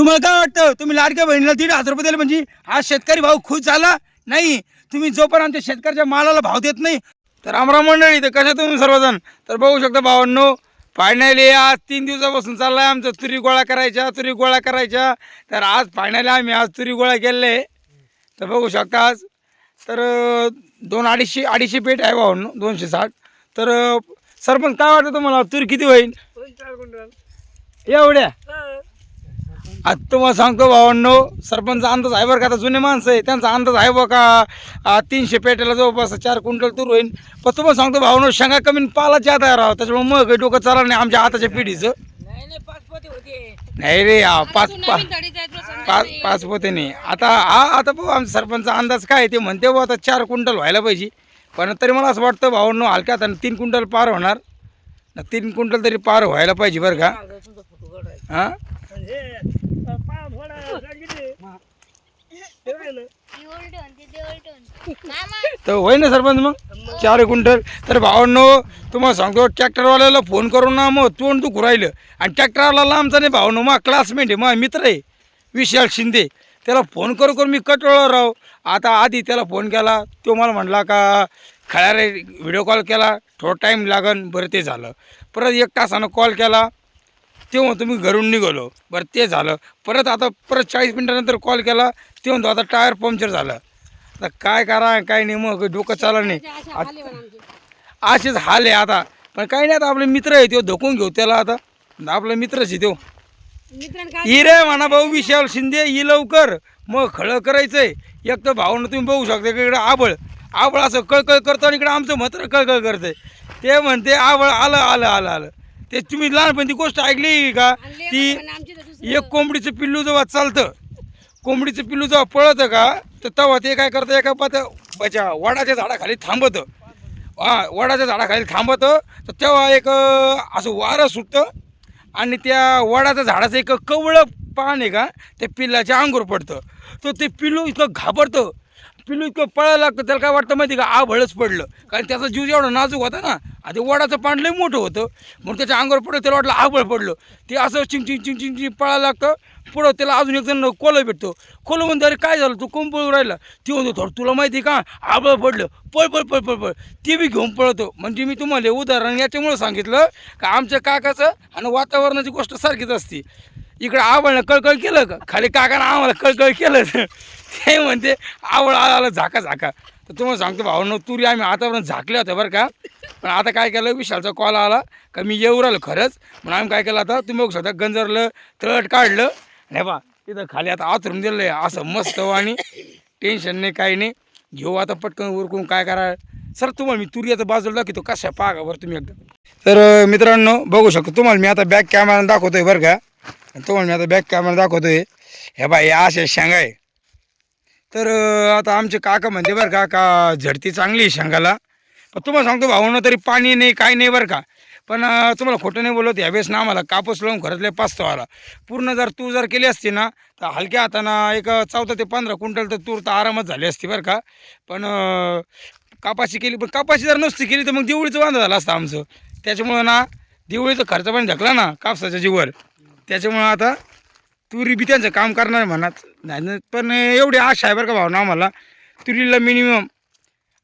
तुम्हाला काय वाटतं? तुम्ही लाडक्या बहिणीला दीड हजार रुपये दिले म्हणजे हा शेतकरी भाऊ खुश झाला? नाही. तुम्ही जोपर्यंत आमच्या शेतकऱ्याच्या मालाला भाव देत नाही तर आमरा मंडळी तर कशा तुम्ही सर्वजण? तर बघू शकता भावांनो फायनली आज तीन दिवसापासून चाललाय आमचं तुरी गोळा करायच्या तुरी गोळा करायच्या. तर आज फायनली आम्ही आज तुरी गोळा केलेले. तर बघू शकता आज. तर दोन अडीचशे अडीचशे पेट आहे भावांनो दोनशे साठ. तर सरपंच काय वाटतं तुम्हाला? तुरी किती होईल? एवढ्या? आता तुम्हाला सांगतो भावांनो सरपंच अंदाज आहे बरं का? आता जुने माणसं आहे त्यांचा अंदाज आहे बघा का? तीनशे पेट्याला जवळपास चार क्विंटल तूर होईल पण तुम्हाला सांगतो भावांनो शेंगा कमी पालाच्या आता राहा त्याच्यामुळे मग काही डोकं चाललं नाही आमच्या हाताच्या पिढीचं. नाही रे पाच पाच पाच पाच पोते नाही. आता हा आता बघू आमचा सरपंचचा अंदाज काय आहे ते म्हणते बघ आता चार क्विंटल व्हायला पाहिजे. पण तरी मला असं वाटतं भावांनो हलक्या हाताने तीन क्विंटल पार होणार. न तीन क्विंटल तरी पार व्हायला पाहिजे बरं का? हां तर होय ना सरपंच मग? चार क्विंटल. तर भावांनो तुम्हाला सांगतो ट्रॅक्टरवाल्याला फोन करून ना मग तोंड दुखू राहिलं. आणि ट्रॅक्टरवाला आमचा नाही भावनो मग क्लासमेट आहे मग मित्र आहे विशाल शिंदे. त्याला फोन करू करून मी कटवलं राव. आता आधी त्याला फोन केला तो मला म्हणला का खळ्या रे व्हिडिओ कॉल केला थोडा टाईम लागन बरं ते झालं. परत एक तासानं कॉल केला. तेव्हा तुम्ही घरून निघालो. बरं ते झालं. परत आता परत चाळीस मिनटानंतर कॉल केला ते म्हणतो आता टायर पंक्चर झालं. आता काय करा काय नाही मग डोकं चाललं नाही. असेच हाल आहे आता. पण काही नाही आता आपले मित्र आहे तो धोकून घेऊ त्याला आता. आपला मित्रच आहे तो. ही रे म्हणा भाऊ विशाल शिंदे ही लवकर. मग खळं करायचंय. एक तर भाऊनं तुम्ही बघू शकता इकडे आबळ. आबळ असं कळकळ करतो आणि इकडे आमचं मत्र कळकळ करतंय. ते म्हणते आबळ आलं आलं आलं आलं. ते तुम्ही लहानपणी ती गोष्ट ऐकली का? ती एक कोंबडीचं पिल्लू जेव्हा चालतं कोंबडीचं पिल्लू जेव्हा पळतं का तर तेव्हा ते काय करतं एका पात याच्या वडाच्या झाडाखाली थांबतं. हा वडाच्या झाडाखाली थांबतं तर तेव्हा एक असं वारं सुटतं आणि त्या वडाच्या झाडाचं एक कवळं पान आहे का त्या पिल्लाच्या अंगूर पडतं. तर ते पिल्लू इतकं घाबरतं पिलू इतकं पळायला लागतं त्याला काय वाटतं माहिती का? आभळच पडलं. कारण त्याचा जीव एवढा नाजूक होता ना आधी वडाचं पान लई मोठं होतं. म्हणून त्याच्या अंगावर पडलं त्याला वाटलं आभळ पडलं. ते असं चिंग चिंग चिंग चिंग चिंग पळायला लागतं. पुढं त्याला अजून एक जण कोलं भेटतो. कोलं म्हणतो अरे काय झालं? तू कोण पळून राहिला? ती म्हणतो थोडं तुला माहिती आहे का? आबळ पडलं. पळ पळ पळ पळ पळ. ते बी घेऊन पळतो. म्हणजे मी तुम्हाला उदाहरण याच्यामुळं सांगितलं का आमच्या काकाचं आणि वातावरणाची गोष्ट सारखीच असते. इकडं आवळनं कळकळ केलं का? खाली काकानं आम्हाला कळकळ केलं. ते म्हणते आवड आला झाका झाका. तर तुम्हाला सांगतो भावनं तुरी आम्ही आतापर्यंत झाकले होते बरं का. पण आता काय केलं विशालचा कॉल आला का मी येऊ राहिलो खरंच. म्हणून आम्ही काय केलं आता तुम्ही बघू शकता गंजरलं तळट काढलं. नाही बा तिथं खाली आता आतरून दिलं आहे असं मस्त आणि टेन्शन नाही काही नाही. घेऊ आता पटकन उरकून काय करा सर तुम्हाला मी तुरी आता बाजूला दाखवतो कशा पाहा बरं तुम्ही एकदा. तर मित्रांनो बघू शकतो तुम्हाला मी आता बॅक कॅमेरा दाखवतोय बरं का. आणि तुम्हाला मी आता बॅक कॅमेरा दाखवतोय. हे बा हे असे शेंगा आहे. तर आता आमचे काका म्हणते बरं का का झडती चांगली आहे शेंगाला. पण तुम्हाला सांगतो भाऊनं तरी पाणी नाही काय नाही बरं का. पण तुम्हाला खोटं नाही बोलत यावेळेस ना आम्हाला कापूस लावून खरंच पाचतो आला पूर्ण जर तूर जर केली असती ना तर हलक्या हाताना एक चौदा ते पंधरा क्विंटल तर तूर तर आरामात झाली असती बरं का. पण कापाशी केली पण कापाशी जर नसती केली तर मग दिवळीचं बांधा झालं असतं आमचं. त्याच्यामुळं ना दिवळीचा खर्च पण ढकला ना कापसाच्या जीवर त्याच्यामुळं आता तुरी बी त्यांचं काम करणार म्हणत. नाही ना, पण एवढी आशा आहे बरं का भाव ना आम्हाला. तुरीला मिनिमम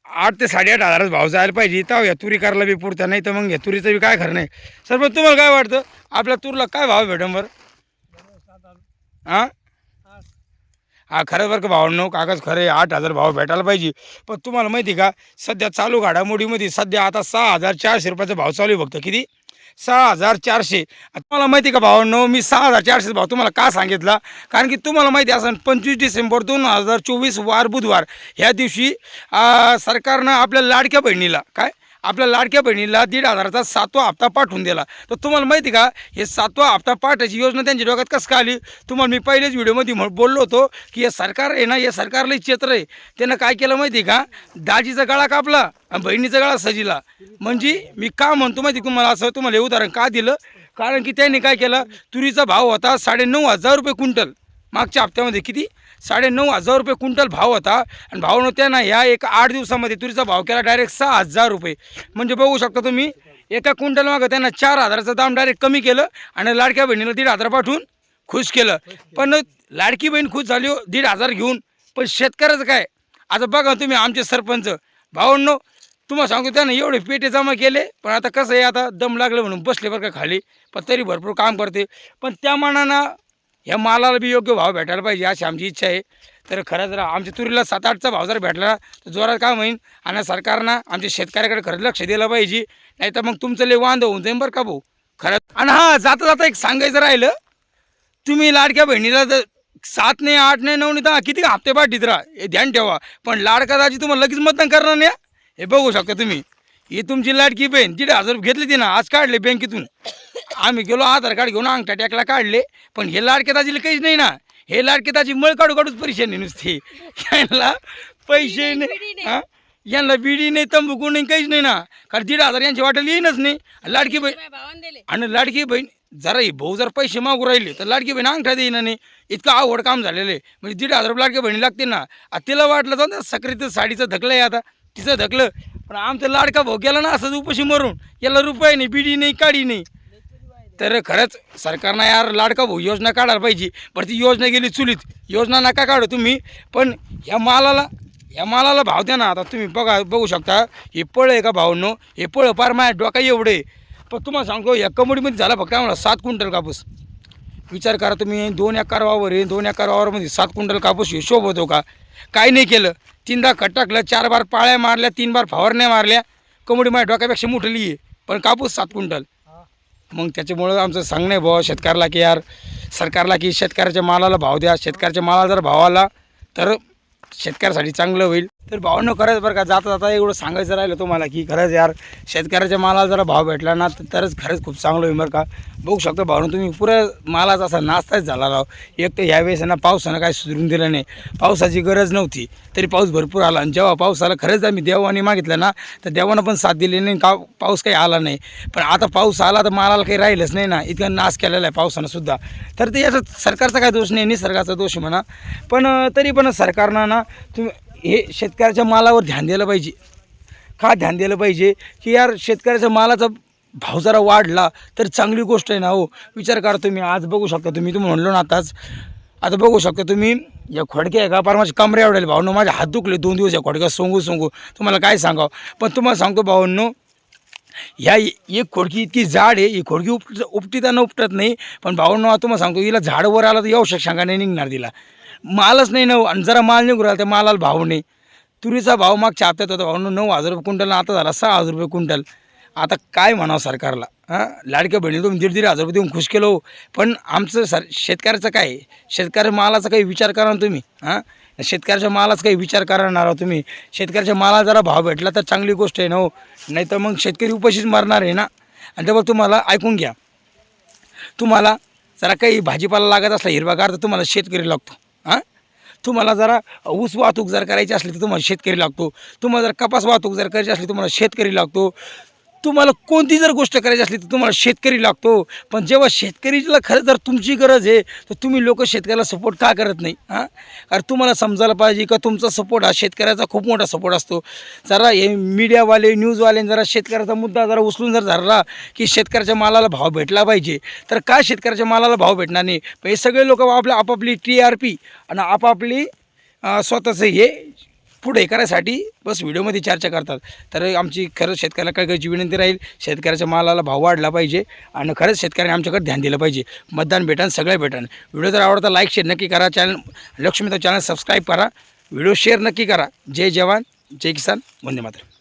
आठ ते साडेआठ हजारच भाव जायला पाहिजे. तर या तुरी करायला बी पुरत्या नाही तर मग या तुरीचं बी काय खरं नाही. सर पण तुम्हाला काय वाटतं? आपल्या तुरीला काय भाव भेटन बरं? हां? हा खरं बरं का भावांनो कागज खरं आहे आठ हजार भाव भेटायला पाहिजे. पण तुम्हाला माहिती आहे का सध्या चालू घडामोडीमध्ये सध्या आता सहा हजार चारशे रुपयाचा भाव चालू आहे फक्त किती? सहा हजार चारशे. तुम्हाला माहिती आहे का भावांनो मी सहा हजार चारशे भाव तुम्हाला का सांगितला? कारण की तुम्हाला माहिती असेल पंचवीस डिसेंबर दोन हजार चोवीस वार बुधवार. ह्या दिवशी सरकारनं आपल्या लाडक्या बहिणीला काय? आपल्या लाडक्या बहिणीला दीड हजाराचा सातवा हप्ता पाठवून दिला. तर तुम्हाला माहिती का हे सातवा हप्ता पाठवायची योजना त्यांच्या डोक्यात कसं का आली? तुम्हाला मी पहिलेच व्हिडिओमध्ये म्हण बोललो होतो की हे सरकार आहे ना हे सरकारलाही क्षेत्र आहे. त्यानं काय केलं माहिती का? दाजीचा गळा कापला आणि बहिणीचा गळा सजिला. म्हणजे मी का म्हणतो माहिती तुम्हाला? असं तुम्हाला हे उदाहरण का दिलं? कारण की त्यांनी काय केलं? तुरीचा भाव होता साडेनऊ हजार रुपये क्विंटल. मागच्या हप्त्यामध्ये किती? साडेनऊ हजार रुपये क्विंटल भाव होता. आणि भाव नव्हत्या ना ह्या एक आठ दिवसामध्ये तुरीचा भाव केला डायरेक्ट सहा हजार रुपये. म्हणजे बघू शकता तुम्ही एका क्विंटल मागं त्यांना चार हजाराचं दाम डायरेक्ट कमी केलं आणि लाडक्या बहिणीला दीड हजार पाठवून खुश केलं. पण लाडकी बहीण खुश झाली हो दीड हजार घेऊन. पण शेतकऱ्याचं काय? आता बघा तुम्ही आमचे सरपंच. भावांनो तुम्हाला सांगतो त्यानं एवढे पेटे जमा केले पण आता कसं आहे आता दम लागलं म्हणून बसले बरं का खाली. पण तरी भरपूर काम करते. पण त्या मानानं ह्या मालाला बी योग्य भाव भेटायला पाहिजे अशी आमची इच्छा आहे. तर खरंच जर आमच्या तुरीला सात आठचा भाव जर भेटला तर जोरात काम होईल आणि सरकारनं आमच्या शेतकऱ्याकडे खरंच लक्ष दिलं पाहिजे. नाही तर मग तुमचं लय वांद होऊन जाईल बरं का भाऊ? खरंच आणि हां जाता जाता एक सांगायचं राहिलं तुम्ही लाडक्या बहिणीला जर सात नाही आठ नाही नऊ नाही दहा किती हप्ते पाठीत राहा हे ध्यान ठेवा. पण लाडका दाजी तुम्हाला लगेच मतदान करणार नाही हे बघू शकता तुम्ही. ही तुमची लाडकी बहीण दीड हजार रुपये घेतली ती ना आज काढले बँकेतून. आम्ही गेलो आधार कार्ड घेऊन अंगठा टॅकला काढले पण हे लाडक्या दाजीला काहीच नाही ना. हे लाडके दाजी मळ काढू काढूच परेशान नुसती. यांना पैसे नाही हा? यांना बिडी नाही तंबाखू नाही काहीच नाही ना. कारण दीड हजार यांची वाटेल येईनच नाही. लाडकी बहीण आणि लाडकी बहीण जरा ही भाऊ जर पैसे मागू राहिले तर लाडकी बहीण अंगठा देईना नाही. इतकं आवड काम झालेलं आहे. म्हणजे दीड हजार रुपये लाडकी बहिणी लागते ना. तिला वाटलं जाऊ ना सक्रीचं साडीचं धकलं आहे आता. तिचं धकलं पण आमचं लाडका भाऊ गेला ना असंच उपाशी मरून. याला रुपये नाही बिडी नाही काडी नाही. तर खरंच सरकारनं यार लाडका भाऊ? योजना काढायला पाहिजे. पण ती योजना गेली चुलीत. योजना नका काढू तुम्ही. पण ह्या मालाला या मालाला भाव द्या ना. आता तुम्ही बघा बघू शकता हे पळ आहे का भावनो हे पळ फार माझ्या डोका एवढे पण तुम्हाला सांगतो या कमोडीमध्ये झाला फक्त आम्हाला सात क्विंटल कापूस. विचार करा तुम्ही दोन एकर वावर आहे दोन एकर वावरमध्ये सात क्विंटल कापूस हिशोब होतो का? काही नाही केलं. तीनदा खट टाकलं चार बार पाळ्या मारल्या तीन बार फवारण्या मारल्या. कमोडी माझ्या डोक्यापेक्षा मोठली आहे. पण कापूस सात क्विंटल. मग त्याच्यामुळं आमचं सांगणं आहे भाऊ शेतकऱ्याला की यार सरकारला की शेतकऱ्याच्या मालाला भाव द्या. शेतकऱ्याच्या मालाला जर भाव आला तर शेतकऱ्यासाठी चांगलं होईल. तर भावानं खरंच बरं का जाता जाता एवढं सांगायचं राहिलं तुम्हाला की खरंच यार शेतकऱ्याच्या मालाला जरा भाव भेटला ना तरच खरंच खूप चांगलं होईल बरं का. बघू शकतो भावनं तुम्ही पुऱ्या मालाचा असा नाश्ताच झाला राव. एक तर ह्यावेळेस ना पावसानं काय सुधरून दिलं नाही. पावसाची गरज नव्हती तरी पाऊस भरपूर आला. आणि जेव्हा पाऊस आला खरंच आम्ही देवाने मागितलं ना तर देवानं पण साथ दिली नाही का पाऊस काही आला नाही. पण आता पाऊस आला तर मालाला काही राहिलंच नाही ना इतका नाश केलेला आहे पावसानं सुद्धा. तर ते याचा सरकारचा काय दोष नाही निसर्गाचा दोष म्हणा. पण तरी पण सरकारनं ना तुम्ही हे शेतकऱ्याच्या मालावर ध्यान दिलं पाहिजे. का ध्यान दिलं पाहिजे? की यार शेतकऱ्याच्या मालाचा भाव जरा वाढला तर चांगली गोष्ट आहे ना हो. विचार करा तुम्ही. आज बघू शकता तुम्ही. तुम्ही म्हणलो ना आताच. आता बघू शकता तुम्ही. या खोडक्या आहे का? पार माझे कमरे आवडेल भावनो माझे हात दुखले दोन दिवस या खोडक्या सोंगू सोंगू. तुम्हाला काय सांगावं? पण तुम्हाला सांगतो भावांनो ह्या एक खोडकी इतकी जाड आहे. ही खोडकी उपट उपटीताना उपटत नाही. पण भावांनो आता तुम्हाला सांगतो हिला झाड वर आला तर येऊ शक सांगा नाही निघणार तिला. मालच नाही नऊ आणि जरा माल निघू राहिला त्या मालाला भाव नाही. तुरीचा भाव मागच्या हप्त्यात होता भाऊ नऊ हजार रुपये क्विंटल आता झाला सहा हजार रुपये क्विंटल. आता काय म्हणावं सरकारला? हां? लाडक्या बहिणी तुम्ही दीड दीड हजार रुपये देऊन खुश केलो हो. पण आमचं सर शेतकऱ्याचं काय? आहे? मालाचा काही विचार करा ना तुम्ही. हां? शेतकऱ्याच्या मालाचा काही विचार करणार आहो तुम्ही. शेतकऱ्याच्या मालाला जरा भाव भेटला तर चांगली गोष्ट आहे ना हो. नाही तर मग शेतकरी उपाशीच मारणार आहे ना? आणि त्यामुळे तुम्हाला ऐकून घ्या. तुम्हाला जरा काही भाजीपाला लागत असला हिरवागार तर तुम्हाला शेतकरी लागतो. हां? तुम्हाला जरा ऊस वाहतूक जर करायची असली तर तुम्हाला शेतकरी लागतो. तुम्हाला जर कपास वाहतूक जर करायची असली तुम्हाला शेतकरी लागतो. तुम्हाला कोणती जर गोष्ट करायची असली तर तुम्हाला शेतकरी लागतो. पण जेव्हा शेतकरीला खरं जर तुमची गरज आहे तर तुम्ही लोक शेतकऱ्याला सपोर्ट का करत नाही? हां? कारण तुम्हाला समजायला पाहिजे का तुमचा सपोर्ट हा शेतकऱ्याचा खूप मोठा सपोर्ट असतो. जरा हे मीडियावाले न्यूजवाले जरा शेतकऱ्याचा मुद्दा जरा उचलून जर धरला की शेतकऱ्याच्या मालाला भाव भेटला पाहिजे तर का शेतकऱ्याच्या मालाला भाव भेटणार नाही? हे सगळे लोक आपल्या आपापली टी आर पी आणि आपापली स्वतःचं हे पुढे करायसाठी बस व्हिडिओमध्ये चर्चा करतात. तर आमची खरंच शेतकऱ्याला कळकळीची विनंती राहील. शेतकऱ्याच्या मालाला भाव वाढला पाहिजे आणि खरंच शेतकऱ्याने आमच्याकडे ध्यान दिलं पाहिजे. मतदान भेटन सगळं भेटन. व्हिडिओ जर आवडता लाईक शेअर नक्की करा. चॅनल लक्ष्मीचा चॅनल सबस्क्राईब करा. व्हिडिओ शेअर नक्की करा. जय जवान जय किसान वंदे मात्र